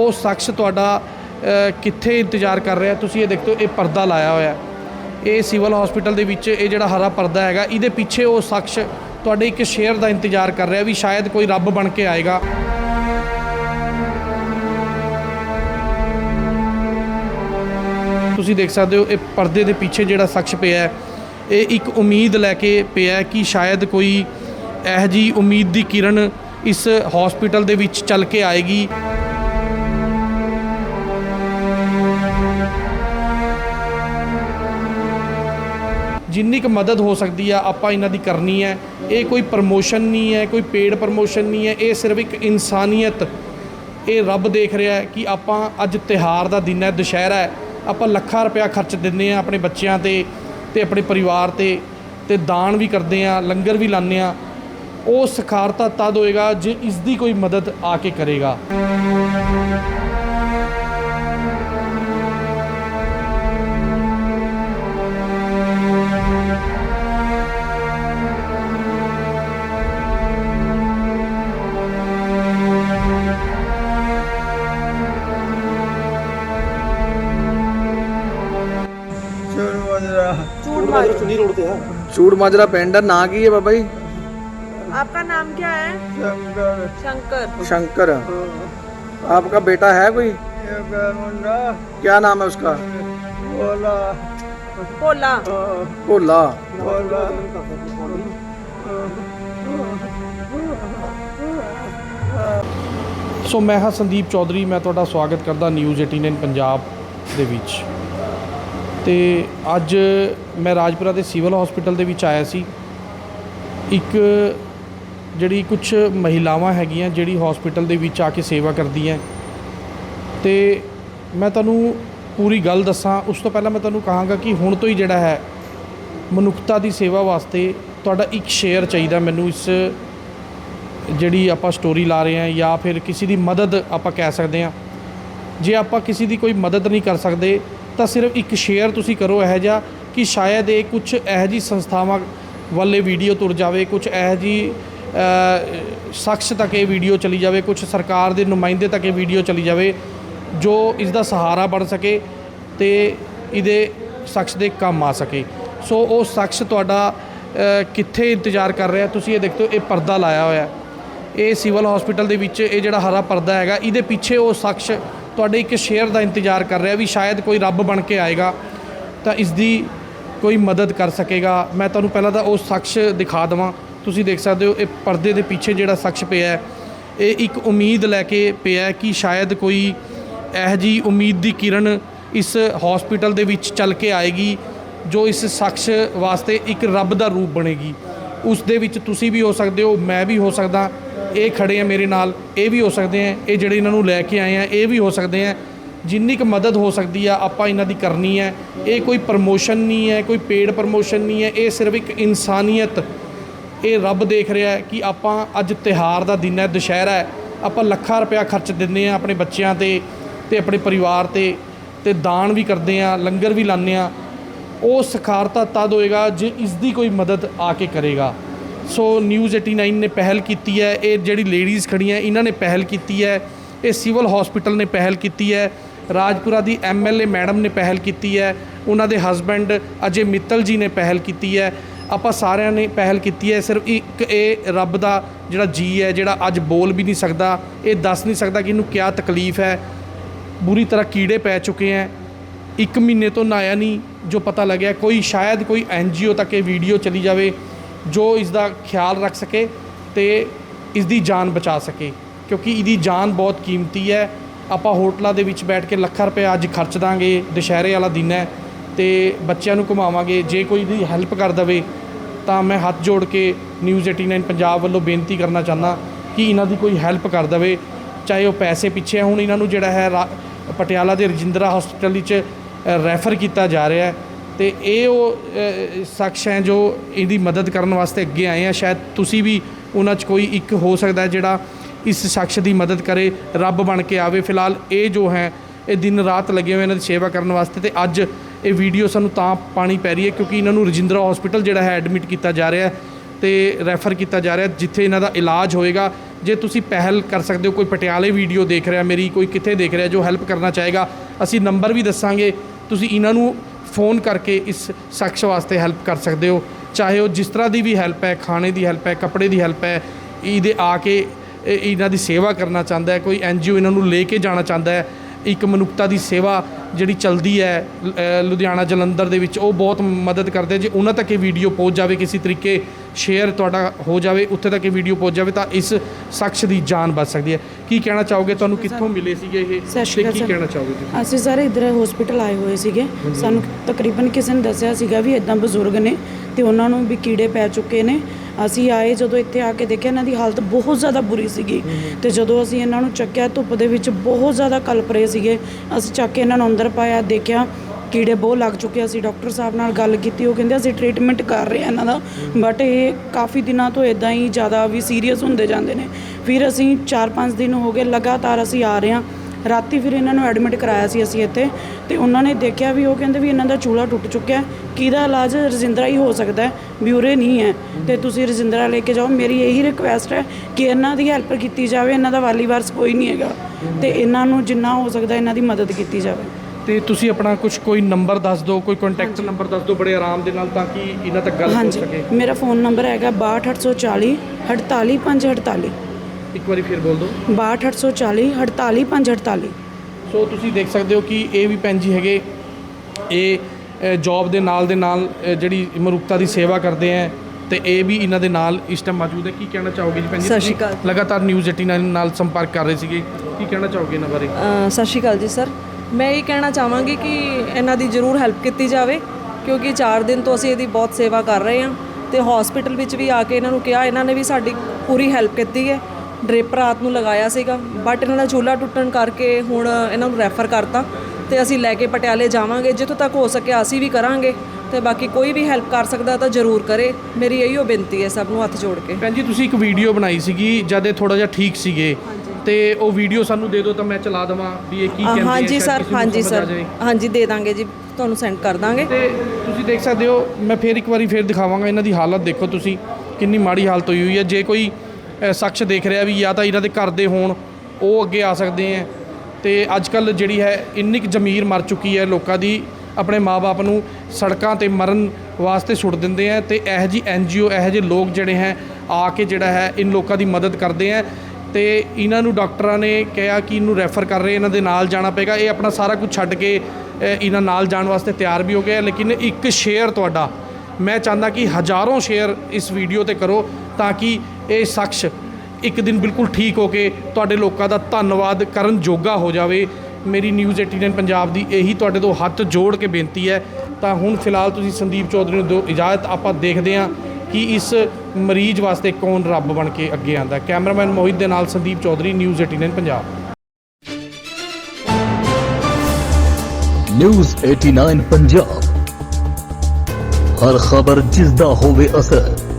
ਉਹ ਸ਼ਖਸ ਤੁਹਾਡਾ ਕਿੱਥੇ ਇੰਤਜ਼ਾਰ ਕਰ ਰਿਹਾ? ਤੁਸੀਂ ਇਹ ਦੇਖੋ, ਇਹ ਪਰਦਾ ਲਾਇਆ ਹੋਇਆ ਇਹ ਸਿਵਲ ਹਸਪੀਟਲ ਦੇ ਵਿੱਚ ਇਹ ਜਿਹੜਾ ਹਰਾ ਪਰਦਾ ਹੈਗਾ, ਇਹਦੇ ਪਿੱਛੇ ਉਹ ਸ਼ਖਸ ਤੁਹਾਡੇ ਇੱਕ ਸ਼ੇਅਰ ਦਾ ਇੰਤਜ਼ਾਰ ਕਰ ਰਿਹਾ ਵੀ ਸ਼ਾਇਦ ਕੋਈ ਰੱਬ ਬਣ ਕੇ ਆਏਗਾ। ਤੁਸੀਂ ਦੇਖ ਸਕਦੇ ਹੋ, ਇਹ ਪਰਦੇ ਦੇ ਪਿੱਛੇ ਜਿਹੜਾ ਸ਼ਖਸ ਪਿਆ ਹੈ, ਇਹ ਇੱਕ ਉਮੀਦ ਲੈ ਕੇ ਪਿਆ ਹੈ ਕਿ ਸ਼ਾਇਦ ਕੋਈ ਇਹ ਜੀ ਉਮੀਦ ਦੀ ਕਿਰਨ ਇਸ ਹਸਪੀਟਲ ਦੇ ਵਿੱਚ ਚੱਲ ਕੇ ਆਏਗੀ। ਜਿੰਨੀ ਕੁ ਮਦਦ ਹੋ ਸਕਦੀ ਆ, ਆਪਾਂ ਇਹਨਾਂ ਦੀ ਕਰਨੀ ਹੈ। ਇਹ ਕੋਈ ਪ੍ਰਮੋਸ਼ਨ ਨਹੀਂ ਹੈ, ਕੋਈ ਪੇਡ ਪ੍ਰਮੋਸ਼ਨ ਨਹੀਂ ਹੈ। ਇਹ ਸਿਰਫ ਇੱਕ ਇਨਸਾਨੀਅਤ। ਇਹ ਰੱਬ ਦੇਖ ਰਿਹਾ ਹੈ ਕਿ ਆਪਾਂ ਅੱਜ ਤਿਹਾਰ ਦਾ ਦਿਨ ਹੈ, ਦੁਸ਼ਹਿਰਾ ਹੈ। ਆਪਾਂ ਲੱਖਾਂ ਰੁਪਇਆ ਖਰਚ ਦਿੰਦੇ ਆ ਆਪਣੇ ਬੱਚਿਆਂ ਤੇ ਤੇ ਆਪਣੇ ਪਰਿਵਾਰ ਤੇ ਤੇ ਦਾਨ ਵੀ ਕਰਦੇ ਆ ਲੰਗਰ ਵੀ ਲਾਉਂਦੇ ਆ ਉਹ ਸਖਾਰਤਾ ਤਦ ਹੋਏਗਾ ਜੇ ਇਸ ਦੀ ਕੋਈ ਮਦਦ ਆ ਕੇ ਕਰੇਗਾ। ਚੋਰ ਵਜਰਾ ਚੂੜ ਮਾਜਰਾ ਪਿੰਡ ਹੈ ਨਾਂ ਕੀ ਹੈ ਬਾਬਾ ਜੀ आपका नाम क्या है ਸ਼ੰਕਰ शंकर शंकर आपका बेटा है कोई ਇੱਕ ਮੁੰਡਾ क्या नाम है उसका ਬੋਲਾ भोला भोला ਬੋਲਾ ਸੋ ਮੈਂ ਹਾਂ ਸੰਦੀਪ ਚੌਧਰੀ ਮੈਂ ਤੁਹਾਡਾ ਸਵਾਗਤ ਕਰਦਾ ਨਿਊਜ਼ 89 ਪੰਜਾਬ ਦੇ ਵਿੱਚ ਤੇ ਅੱਜ ਮੈਂ ਰਾਜਪੁਰਾ ਦੇ ਸਿਵਲ ਹਸਪੀਟਲ ਦੇ ਵਿੱਚ ਆਇਆ ਸੀ। ਇੱਕ ਜਿਹੜੀ ਕੁਝ ਮਹਿਲਾਵਾਂ ਹੈਗੀਆਂ ਜਿਹੜੀ ਹਸਪੀਟਲ ਦੇ ਵਿੱਚ ਆ ਕੇ ਸੇਵਾ ਕਰਦੀਆਂ। ਤੇ ਮੈਂ ਤੁਹਾਨੂੰ ਪੂਰੀ ਗੱਲ ਦੱਸਾਂ, ਉਸ ਤੋਂ ਪਹਿਲਾਂ ਮੈਂ ਤੁਹਾਨੂੰ ਕਹਾਂਗਾ ਕਿ ਹੁਣ ਤੋਂ ਹੀ ਜਿਹੜਾ ਹੈ, ਮਨੁੱਖਤਾ ਦੀ ਸੇਵਾ ਵਾਸਤੇ ਤੁਹਾਡਾ ਇੱਕ ਸ਼ੇਅਰ ਚਾਹੀਦਾ ਮੈਨੂੰ ਇਸ ਜਿਹੜੀ ਆਪਾਂ ਸਟੋਰੀ ਲਾ ਰਹੇ ਹਾਂ ਜਾਂ ਫਿਰ ਕਿਸੇ ਦੀ ਮਦਦ ਆਪਾਂ ਕਹਿ ਸਕਦੇ ਹਾਂ। ਜੇ ਆਪਾਂ ਕਿਸੇ ਦੀ ਕੋਈ ਮਦਦ ਨਹੀਂ ਕਰ ਸਕਦੇ ਤਾਂ ਸਿਰਫ ਇੱਕ ਸ਼ੇਅਰ ਤੁਸੀਂ ਕਰੋ ਇਹੋ ਜਿਹਾ ਕਿ ਸ਼ਾਇਦ ਇਹ ਕੁਝ ਇਹੋ ਜਿਹੀ ਸੰਸਥਾਵਾਂ ਵੱਲੇ ਵੀਡੀਓ ਤੁਰ ਜਾਵੇ ਕੁਝ ਇਹੋ ਜਿਹੀ ਸ਼ਖਸ ਤੱਕ ਇਹ ਵੀਡੀਓ ਚਲੀ ਜਾਵੇ ਕੁਝ ਸਰਕਾਰ ਦੇ ਨੁਮਾਇੰਦੇ ਤੱਕ ਇਹ ਵੀਡੀਓ ਚਲੀ ਜਾਵੇ, ਜੋ ਇਸ ਦਾ ਸਹਾਰਾ ਬਣ ਸਕੇ ਤੇ ਇਹਦੇ ਸ਼ਖਸ ਦੇ ਕੰਮ ਆ ਸਕੇ। ਸੋ ਉਹ ਸ਼ਖਸ ਤੁਹਾਡਾ ਕਿੱਥੇ ਇੰਤਜ਼ਾਰ ਕਰ ਰਿਹਾ, ਤੁਸੀਂ ਇਹ ਦੇਖਦੇ ਹੋ ਇਹ ਪਰਦਾ ਲਾਇਆ ਹੋਇਆ। ਇਹ ਸਿਵਲ ਹਸਪੀਟਲ ਦੇ ਵਿੱਚ ਇਹ ਜਿਹੜਾ ਹਰਾ ਪਰਦਾ ਹੈਗਾ, ਇਹਦੇ ਪਿੱਛੇ ਉਹ ਸ਼ਖਸ ਤੁਹਾਡੇ ਇੱਕ ਸ਼ੇਅਰ ਦਾ ਇੰਤਜ਼ਾਰ ਕਰ ਰਿਹਾ ਵੀ ਸ਼ਾਇਦ ਕੋਈ ਰੱਬ ਬਣ ਕੇ ਆਏਗਾ, ਤਾਂ ਇਸ ਦੀ ਕੋਈ ਮਦਦ ਕਰ ਸਕੇਗਾ। ਮੈਂ ਤੁਹਾਨੂੰ ਪਹਿਲਾਂ ਤਾਂ ਉਹ ਸ਼ਖਸ ਦਿਖਾ ਦਵਾਂ। ਤੁਸੀਂ ਦੇਖ ਸਕਦੇ ਹੋ, ਇਹ ਪਰਦੇ ਦੇ ਪਿੱਛੇ ਜਿਹੜਾ ਸ਼ਖਸ ਪਿਆ ਹੈ, ਇਹ ਇੱਕ ਉਮੀਦ ਲੈ ਕੇ ਪਿਆ ਕਿ ਸ਼ਾਇਦ ਕੋਈ ਇਹ ਜੀ ਉਮੀਦ ਦੀ ਕਿਰਨ ਇਸ ਹਸਪੀਟਲ ਦੇ ਵਿੱਚ ਚੱਲ ਕੇ ਆਏਗੀ, ਜੋ ਇਸ ਸ਼ਖਸ ਵਾਸਤੇ ਇੱਕ ਰੱਬ ਦਾ ਰੂਪ ਬਣੇਗੀ। ਉਸ ਦੇ ਵਿੱਚ ਤੁਸੀਂ ਵੀ ਹੋ ਸਕਦੇ ਹੋ, ਮੈਂ ਵੀ ਹੋ ਸਕਦਾ। ਇਹ ਖੜੇ ਆ ਮੇਰੇ ਨਾਲ, ਇਹ ਵੀ ਹੋ ਸਕਦੇ ਆ, ਇਹ ਜਿਹੜੇ ਇਹਨਾਂ ਨੂੰ ਲੈ ਕੇ ਆਏ ਆ, ਇਹ ਵੀ ਹੋ ਸਕਦੇ ਆ। ਜਿੰਨੀ ਕੁ ਮਦਦ ਹੋ ਸਕਦੀ ਆ, ਆਪਾਂ ਇਹਨਾਂ ਦੀ ਕਰਨੀ ਹੈ ਇਹ ਕੋਈ ਪ੍ਰਮੋਸ਼ਨ ਨਹੀਂ ਹੈ ਕੋਈ ਪੇਡ ਪ੍ਰਮੋਸ਼ਨ ਨਹੀਂ ਹੈ ਇਹ ਸਿਰਫ ਇੱਕ ਇਨਸਾਨੀਅਤ। ਇਹ ਰੱਬ ਦੇਖ ਰਿਹਾ ਹੈ ਕਿ ਆਪਾਂ ਅੱਜ ਤਿਹਾਰ ਦਾ ਦਿਨ ਹੈ, ਦੁਸ਼ਹਿਰਾ ਹੈ। ਆਪਾਂ ਲੱਖਾਂ ਰੁਪਇਆ ਖਰਚ ਦਿੰਦੇ ਆ ਆਪਣੇ ਬੱਚਿਆਂ ਤੇ ਤੇ ਆਪਣੇ ਪਰਿਵਾਰ ਤੇ ਤੇ ਦਾਨ ਵੀ ਕਰਦੇ ਆ, ਲੰਗਰ ਵੀ ਲਾਉਂਦੇ ਆ। ਉਹ ਸਖਾਰਤਾ ਤਦ ਹੋਏਗਾ ਜੇ ਇਸ ਦੀ ਕੋਈ ਮਦਦ ਆ ਕੇ ਕਰੇਗਾ। ਸੋ ਨਿਊਜ਼ 89 ਨੇ ਪਹਿਲ ਕੀਤੀ ਹੈ, ਇਹ ਜਿਹੜੀ ਲੇਡੀਜ਼ ਖੜੀਆਂ ਇਹਨਾਂ ਨੇ ਪਹਿਲ ਕੀਤੀ ਹੈ, ਇਹ ਸਿਵਲ ਹਸਪੀਟਲ ਨੇ ਪਹਿਲ ਕੀਤੀ ਹੈ, ਰਾਜਪੁਰਾ ਦੀ ਐਮਐਲਏ ਮੈਡਮ ਨੇ ਪਹਿਲ ਕੀਤੀ ਹੈ, ਉਹਨਾਂ ਦੇ ਹਸਬੈਂਡ ਅਜੇ ਮਿੱਤਲ ਜੀ ਨੇ ਪਹਿਲ ਕੀਤੀ ਹੈ, ਆਪਾਂ ਸਾਰਿਆਂ ਨੇ ਪਹਿਲ ਕੀਤੀ ਹੈ, ਸਿਰਫ ਇੱਕ ਇਹ ਰੱਬ ਦਾ ਜਿਹੜਾ ਜੀ ਹੈ, ਜਿਹੜਾ ਅੱਜ ਬੋਲ ਵੀ ਨਹੀਂ ਸਕਦਾ, ਇਹ ਦੱਸ ਨਹੀਂ ਸਕਦਾ ਕਿ ਇਹਨੂੰ ਕਿਆ ਤਕਲੀਫ ਹੈ, ਬੁਰੀ ਤਰ੍ਹਾਂ ਕੀੜੇ ਪੈ ਚੁੱਕੇ ਹੈ ਇੱਕ ਮਹੀਨੇ ਤੋਂ ਨਹਾਇਆ ਨਹੀਂ ਜੋ ਪਤਾ ਲੱਗਿਆ ਕੋਈ ਸ਼ਾਇਦ ਕੋਈ ਐਨਜੀਓ ਤੱਕ ਇਹ ਵੀਡੀਓ ਚਲੀ ਜਾਵੇ ਜੋ ਇਸ ਦਾ ਖਿਆਲ ਰੱਖ ਸਕੇ ਤੇ ਇਸ ਦੀ ਜਾਨ ਬਚਾ ਸਕੇ ਕਿਉਂਕਿ ਇਹਦੀ ਜਾਨ ਬਹੁਤ ਕੀਮਤੀ ਹੈ। ਆਪਾਂ ਹੋਟਲਾਂ ਦੇ ਵਿੱਚ ਬੈਠ ਕੇ ਲੱਖਾਂ ਰੁਪਏ ਅੱਜ ਖਰਚ ਦਾਂਗੇ ਦੁਸ਼ਹਿਰੇ ਵਾਲਾ ਦਿਨ ਹੈ ਤੇ ਬੱਚਿਆਂ ਨੂੰ ਘੁਮਾਵਾਂਗੇ ਜੇ ਕੋਈ ਇਹਦੀ ਹੈਲਪ ਕਰ ਦਵੇ ਤਾਂ ਮੈਂ ਹੱਥ ਜੋੜ ਕੇ ਨਿਊਜ਼ 89 ਪੰਜਾਬ ਵੱਲੋਂ ਬੇਨਤੀ ਕਰਨਾ ਚਾਹੁੰਦਾ ਕਿ ਇਹਨਾਂ ਦੀ ਕੋਈ ਹੈਲਪ ਕਰ ਦਵੇ ਚਾਹੇ ਉਹ ਪੈਸੇ ਪਿੱਛੇ ਹੈ, ਹੁਣ ਇਹਨਾਂ ਨੂੰ ਜਿਹੜਾ ਹੈ ਰਾ- ਪਟਿਆਲਾ ਦੇ ਰਜਿੰਦਰਾ ਹਸਪੀਟਲ ਵਿੱਚ ਰੈਫਰ ਕੀਤਾ ਜਾ ਰਿਹਾ ਹੈ ਤੇ ਇਹ ਉਹ ਸ਼ਖਸ ਹੈ ਜੋ ਇਹਦੀ ਮਦਦ ਕਰਨ ਵਾਸਤੇ ਅੱਗੇ ਆਏ ਆ। ਸ਼ਾਇਦ ਤੁਸੀਂ ਵੀ ਉਹਨਾਂ 'ਚ ਕੋਈ ਇੱਕ ਹੋ ਸਕਦਾ ਜਿਹੜਾ ਇਸ ਸ਼ਖਸ ਦੀ ਮਦਦ ਕਰੇ, ਰੱਬ ਬਣ ਕੇ ਆਵੇ। ਫਿਲਹਾਲ ਇਹ ਜੋ ਹੈ, ਇਹ ਦਿਨ ਰਾਤ ਲੱਗੇ ਹੋਏ ਇਹਨਾਂ ਦੀ ਸੇਵਾ ਕਰਨ ਵਾਸਤੇ ਤੇ ਅੱਜ ਇਹ ਵੀਡੀਓ ਸਾਨੂੰ ਤਾਂ ਪਾਣੀ ਪੈ ਰਹੀ ਹੈ ਕਿਉਂਕਿ ਇਹਨਾਂ ਨੂੰ ਰਜਿੰਦਰਾ ਹਸਪੀਟਲ ਜਿਹੜਾ ਹੈ ਐਡਮਿਟ ਕੀਤਾ ਜਾ ਰਿਹਾ ਹੈ ਤੇ ਰੈਫਰ ਕੀਤਾ ਜਾ ਰਿਹਾ ਜਿੱਥੇ ਇਹਨਾਂ ਦਾ ਇਲਾਜ ਹੋਏਗਾ। ਜੇ ਤੁਸੀਂ ਪਹਿਲ ਕਰ ਸਕਦੇ ਹੋ, ਕੋਈ ਪਟਿਆਲੇ ਵੀਡੀਓ ਦੇਖ ਰਿਹਾ, ਮੇਰੀ ਕੋਈ ਕਿੱਥੇ ਦੇਖ ਰਿਹਾ ਜੋ ਹੈਲਪ ਕਰਨਾ ਚਾਹੇਗਾ ਅਸੀਂ ਨੰਬਰ ਵੀ ਦੱਸਾਂਗੇ। ਤੁਸੀਂ ਇਹਨਾਂ ਨੂੰ ਫੋਨ ਕਰਕੇ ਇਸ ਸ਼ਖਸ ਵਾਸਤੇ ਹੈਲਪ ਕਰ ਸਕਦੇ ਹੋ। ਚਾਹੇ ਉਹ ਜਿਸ ਤਰ੍ਹਾਂ ਦੀ ਵੀ ਹੈਲਪ ਹੈ, ਖਾਣੇ ਦੀ ਹੈਲਪ ਹੈ, ਕੱਪੜੇ ਦੀ ਹੈਲਪ ਹੈ, ਇਹਦੇ ਆ ਕੇ ਇਹਨਾਂ ਦੀ ਸੇਵਾ ਕਰਨਾ ਚਾਹੁੰਦਾ ਹੈ, ਕੋਈ ਐਨਜੀਓ ਇਹਨਾਂ ਨੂੰ ਲੈ ਕੇ ਜਾਣਾ ਚਾਹੁੰਦਾ ਹੈ। ਇੱਕ ਮਨੁੱਖਤਾ ਦੀ ਸੇਵਾ ਜਿਹੜੀ ਚੱਲਦੀ ਹੈ ਲ- ਲੁਧਿਆਣਾ ਜਲੰਧਰ ਦੇ ਵਿੱਚ ਉਹ ਬਹੁਤ ਮਦਦ ਕਰਦੇ ਜੇ ਉਹਨਾਂ ਤੱਕ ਇਹ ਵੀਡੀਓ ਪਹੁੰਚ ਜਾਵੇ ਕਿਸੇ ਤਰੀਕੇ ਸ਼ੇਅਰ ਤੁਹਾਡਾ ਹੋ ਜਾਵੇ ਉੱਥੇ ਤੱਕ ਇਹ ਵੀਡੀਓ ਪਹੁੰਚ ਜਾਵੇ ਤਾਂ ਇਸ ਸ਼ਖਸ ਦੀ ਜਾਨ ਬਚ ਸਕਦੀ ਹੈ। ਕੀ ਕਹਿਣਾ ਚਾਹੋਗੇ? ਤੁਹਾਨੂੰ ਕਿੱਥੋਂ ਮਿਲੇ ਸੀਗੇ ਇਹ? ਸਤਿ ਸ਼੍ਰੀ ਤੇ ਅਕਾਲ ਕੀ। ਕਹਿਣਾ ਚਾਹੋਗੇ ਤੁਸੀਂ? ਅਸੀਂ ਸਾਰੇ ਇੱਧਰ ਹਸਪੀਟਲ ਆਏ ਹੋਏ ਸੀਗੇ। ਸਾਨੂੰ ਤਕਰੀਬਨ ਕਿਸੇ ਨੇ ਦੱਸਿਆ ਸੀਗਾ ਵੀ ਇਦਾਂ ਬਜ਼ੁਰਗ ਨੇ ਤੇ ਉਹਨਾਂ ਨੂੰ ਵੀ ਕੀੜੇ ਪੈ ਚੁੱਕੇ ਨੇ। ਅਸੀਂ ਆਏ ਜਦੋਂ ਇੱਥੇ ਆ ਕੇ ਦੇਖਿਆ ਇਹਨਾਂ ਦੀ ਹਾਲਤ ਬਹੁਤ ਜ਼ਿਆਦਾ ਬੁਰੀ ਸੀਗੀ। ਤੇ ਜਦੋਂ ਅਸੀਂ ਇਹਨਾਂ ਨੂੰ ਚੱਕਿਆ ਧੁੱਪ ਦੇ ਵਿੱਚ ਬਹੁਤ ਜ਼ਿਆਦਾ ਕਲਪ ਰਹੇ ਸੀਗੇ। ਅਸੀਂ ਚੱਕ ਕੇ ਇਹਨਾਂ ਨੂੰ ਅੰਦਰ ਪਾਇਆ ਦੇਖਿਆ। ਕੀੜੇ ਬਹੁਤ ਲੱਗ ਚੁੱਕੇ ਅਸੀਂ ਡਾਕਟਰ ਸਾਹਿਬ ਨਾਲ ਗੱਲ ਕੀਤੀ, ਉਹ ਕਹਿੰਦੇ ਅਸੀਂ ਟ੍ਰੀਟਮੈਂਟ ਕਰ ਰਹੇ ਹਾਂ ਇਹਨਾਂ ਦਾ ਬਟ ਇਹ ਕਾਫੀ ਦਿਨਾਂ ਤੋਂ ਇਦਾਂ ਹੀ ਜ਼ਿਆਦਾ ਵੀ ਸੀਰੀਅਸ ਹੁੰਦੇ ਜਾਂਦੇ ਨੇ। ਫਿਰ ਅਸੀਂ 4-5 ਦਿਨ ਹੋ ਗਏ, ਲਗਾਤਾਰ ਅਸੀਂ ਆ ਰਹੇ ਹਾਂ। ਰਾਤੀ ਫਿਰ ਇਹਨਾਂ ਨੂੰ ਐਡਮਿਟ ਕਰਾਇਆ ਸੀ ਅਸੀਂ ਇੱਥੇ, ਤੇ ਉਹਨਾਂ ਨੇ ਦੇਖਿਆ ਵੀ ਉਹ ਕਹਿੰਦੇ ਵੀ ਇਹਨਾਂ ਦਾ ਚੂਲਾ ਟੁੱਟ ਚੁੱਕਿਆ ਕਿਹਦਾ ਇਲਾਜ ਰਜਿੰਦਰਾ ਹੀ ਹੋ ਸਕਦਾ ਹੈ, ਵੀ ਉਰੇ ਨਹੀਂ ਹੈ। ਤੇ ਤੁਸੀਂ ਰਜਿੰਦਰਾ ਲੈ ਕੇ ਜਾਓ, ਮੇਰੀ ਇਹੀ ਰਿਕੁਐਸਟ ਹੈ ਕਿ ਇਹਨਾਂ ਦੀ ਹੈਲਪ ਕੀਤੀ ਜਾਵੇ, ਇਹਨਾਂ ਦਾ ਵਾਲੀ ਵਾਰਸ ਕੋਈ ਨਹੀਂ ਹੈਗਾ। ਤੇ ਇਹਨਾਂ ਨੂੰ ਜਿੰਨਾ ਹੋ ਸਕਦਾ ਇਹਨਾਂ ਦੀ ਮਦਦ ਕੀਤੀ ਜਾਵੇ। ਤੇ ਤੁਸੀਂ ਆਪਣਾ ਕੁਝ ਕੋਈ ਨੰਬਰ ਦੱਸ ਦਿਓ ਕੋਈ ਕੰਟੈਕਟ ਨੰਬਰ ਦੱਸ ਦਿਓ ਬੜੇ ਆਰਾਮ ਦੇ ਨਾਲ ਤਾਂ ਕਿ ਇਹਨਾਂ ਤੱਕ ਗੱਲ ਪਹੁੰਚ ਹਾਂਜੀ ਸਕੇ। ਮੇਰਾ ਫੋਨ ਨੰਬਰ ਹੈਗਾ 62840 48548 ਇੱਕ ਵਾਰੀ ਫਿਰ ਬੋਲ ਦਿਓ। 62840 48548 ਸੋ ਤੁਸੀਂ ਦੇਖ ਸਕਦੇ ਹੋ ਕਿ ਇਹ ਵੀ ਭੈਣ ਜੀ ਹੈਗੇ ਇਹ ਜੌਬ ਦੇ ਨਾਲ ਦੇ ਨਾਲ ਅ, ਜਿਹੜੀ ਮਨੁੱਖਤਾ ਦੀ ਸੇਵਾ ਕਰਦੇ ਆ ਤੇ ਇਹ ਵੀ ਇਹਨਾਂ ਦੇ ਨਾਲ ਇਸ ਟਾਈਮ ਮੌਜੂਦ ਹੈ। ਕੀ ਕਹਿਣਾ ਚਾਹੋਗੇ ਜੀ ਭੈਣ ਜੀ? ਸਤਿ ਸ਼੍ਰੀ ਤੁਸੀਂ ਅਕਾਲ। ਲਗਾਤਾਰ ਨਿਊਜ਼ 18 ਨਾਲ ਸੰਪਰਕ ਕਰ ਰਹੇ ਸੀਗੇ। ਕੀ ਕਹਿਣਾ ਚਾਹੋਗੇ ਇਹਨਾਂ ਬਾਰੇ? ਅ, ਸਤਿ ਸ਼੍ਰੀ ਅਕਾਲ ਜੀ ਸਰ। ਮੈਂ ਇਹ ਕਹਿਣਾ ਚਾਹਾਂਗੀ ਕਿ ਇਹਨਾਂ ਦੀ ਜ਼ਰੂਰ ਹੈਲਪ ਕੀਤੀ ਜਾਵੇ, ਕਿਉਂਕਿ 4 ਦਿਨ ਤੋਂ ਅਸੀਂ ਇਹਦੀ ਬਹੁਤ ਸੇਵਾ ਕਰ ਰਹੇ ਹਾਂ ਤੇ ਹਸਪੀਟਲ ਵਿੱਚ ਵੀ ਆ ਕੇ ਇਹਨਾਂ ਨੂੰ ਕਿਹਾ, ਇਹਨਾਂ ਨੇ ਵੀ ਸਾਡੀ ਪੂਰੀ ਹੈਲਪ ਕੀਤੀ ਹੈ। ਡ੍ਰਿਪ ਰਾਤ ਨੂੰ ਲਗਾਇਆ ਸੀਗਾ ਬਟ ਇਹਨਾਂ ਦਾ ਚੂਲਾ ਟੁੱਟਣ ਕਰਕੇ ਹੁਣ ਇਹਨਾਂ ਨੂੰ ਰੈਫਰ ਕਰਤਾ ਤੇ ਅਸੀਂ ਲੈ ਕੇ ਪਟਿਆਲੇ ਜਾਵਾਂਗੇ, ਜਿੱਥੋਂ ਤੱਕ ਹੋ ਸਕਿਆ ਅਸੀਂ ਵੀ ਕਰਾਂਗੇ ਤੇ ਬਾਕੀ ਕੋਈ ਵੀ ਹੈਲਪ ਕਰ ਸਕਦਾ ਤਾਂ ਜ਼ਰੂਰ ਕਰੇ। ਮੇਰੀ ਇਹੀਓ ਬੇਨਤੀ ਹੈ ਸਭ ਨੂੰ ਹੱਥ ਜੋੜ ਕੇ। ਭੈਣ ਜੀ, ਤੁਸੀਂ ਇੱਕ ਵੀਡੀਓ ਬਣਾਈ ਸੀਗੀ, ਜਦ ਇਹ ਥੋੜਾ ਜਿਹਾ ਠੀਕ ਸੀਗੇ। ਤੇ ਉਹ ਵੀਡੀਓ ਸਾਨੂੰ ਦੇ ਦਿਓ ਤਾਂ ਮੈਂ ਚਲਾ ਦੇਵਾਂ ਵੀ ਇਹ ਕੀ ਕਹਿੰਦੇ ਆ, ਹਾਂਜੀ ਸਰ ਹਾਂਜੀ ਸਰ। ਹਾਂਜੀ ਦੇ ਦਾਂਗੇ ਜੀ ਤੁਹਾਨੂੰ ਸੈਂਡ ਕਰ ਦਾਂਗੇ। ਤੇ ਤੁਸੀਂ ਦੇਖ ਸਕਦੇ ਹੋ ਮੈਂ ਫੇਰ ਇੱਕ ਵਾਰੀ ਫੇਰ ਦਿਖਾਵਾਂਗਾ ਇਹਨਾਂ ਦੀ ਹਾਲਤ। ਦੇਖੋ ਤੁਸੀਂ ਕਿੰਨੀ ਮਾੜੀ ਹਾਲਤ ਹੋਈ ਹੋਈ ਹੈ। ਜੇ ਕੋਈ ਸ਼ਖਸ ਦੇਖ ਰਿਹਾ ਵੀ ਜਾਂ ਤਾਂ ਇਹਨਾਂ ਦੇ ਘਰ ਦੇ ਹੋਣ ਉਹ ਅੱਗੇ ਆ ਸਕਦੇ ਆ ਤੇ ਅੱਜ ਕੱਲ ਜਿਹੜੀ ਹੈ ਇੰਨੀ ਕੁ ਜ਼ਮੀਰ ਮਰ ਚੁੱਕੀ ਹੈ ਲੋਕਾਂ ਦੀ। ਆਪਣੇ ਮਾਪੇ ਨੂੰ ਸੜਕਾਂ ਤੇ ਮਰਨ ਵਾਸਤੇ ਸੁੱਟ ਦਿੰਦੇ ਆ ਤੇ ਇਹੋ ਜੀ ਐਨਜੀਓ ਇਹੋ ਜਿਹੇ ਲੋਕ ਜਿਹੜੇ ਹੈ ਆ ਕੇ ਜਿਹੜਾ ਹੈ ਇਨ ਲੋਕਾਂ ਦੀ ਮਦਦ ਕਰਦੇ ਆ ਤੇ ਇਹਨਾਂ ਨੂੰ ਡਾਕਟਰਾਂ ਨੇ ਕਿਹਾ ਕਿ ਇਹਨੂੰ ਰੈਫਰ ਕਰ ਰਹੇ, ਇਹਨਾਂ ਦੇ ਨਾਲ ਜਾਣਾ ਪਏਗਾ। ਇਹ ਆਪਣਾ ਸਾਰਾ ਕੁਝ ਛੱਡ ਕੇ ਇਹਨਾਂ ਨਾਲ ਜਾਣ ਵਾਸਤੇ ਤਿਆਰ ਵੀ ਹੋ ਗਏ ਲੇਕਿਨ ਇੱਕ ਸ਼ੇਅਰ ਤੁਹਾਡਾ, ਮੈਂ ਚਾਹੁੰਦਾ ਕਿ ਹਜ਼ਾਰੋਂ ਸ਼ੇਅਰ ਇਸ ਵੀਡੀਓ ਤੇ ਕਰੋ ਤਾਂ ਕਿ ਇਹ ਸ਼ਖਸ ਇੱਕ ਦਿਨ ਬਿਲਕੁਲ ਠੀਕ ਹੋ ਕੇ ਤੁਹਾਡੇ ਲੋਕਾਂ ਦਾ ਧੰਨਵਾਦ ਕਰਨ ਜੋਗਾ ਹੋ ਜਾਵੇ। ਮੇਰੀ ਨਿਊਜ਼ 89 ਪੰਜਾਬ ਦੀ ਇਹੀ ਤੁਹਾਡੇ ਤੋਂ ਹੱਥ ਜੋੜ ਕੇ ਬੇਨਤੀ ਹੈ। ਤਾਂ ਹੁਣ ਫਿਲਹਾਲ ਤੁਸੀਂ ਸੰਦੀਪ ਚੌਧਰੀ ਨੂੰ ਦਿਓ ਇਜਾਜ਼ਤ, ਆਪਾਂ ਦੇਖਦੇ ਹਾਂ ਕਿ ਇਸ ਮਰੀਜ਼ ਵਾਸਤੇ ਕੌਣ ਰੱਬ ਬਣ ਕੇ ਅੱਗੇ ਆਂਦਾ ਕੈਮਰਾਮੈਨ ਮੋਹਿਤ ਦੇ ਨਾਲ ਸੰਦੀਪ ਚੌਧਰੀ ਨਿਊਜ਼ 89 ਪੰਜਾਬ ਨਿਊਜ਼ 89 ਪੰਜਾਬ ਹਰ ਖਬਰ ਜਿਸ ਦਾ ਹੋਵੇ ਅਸਰ।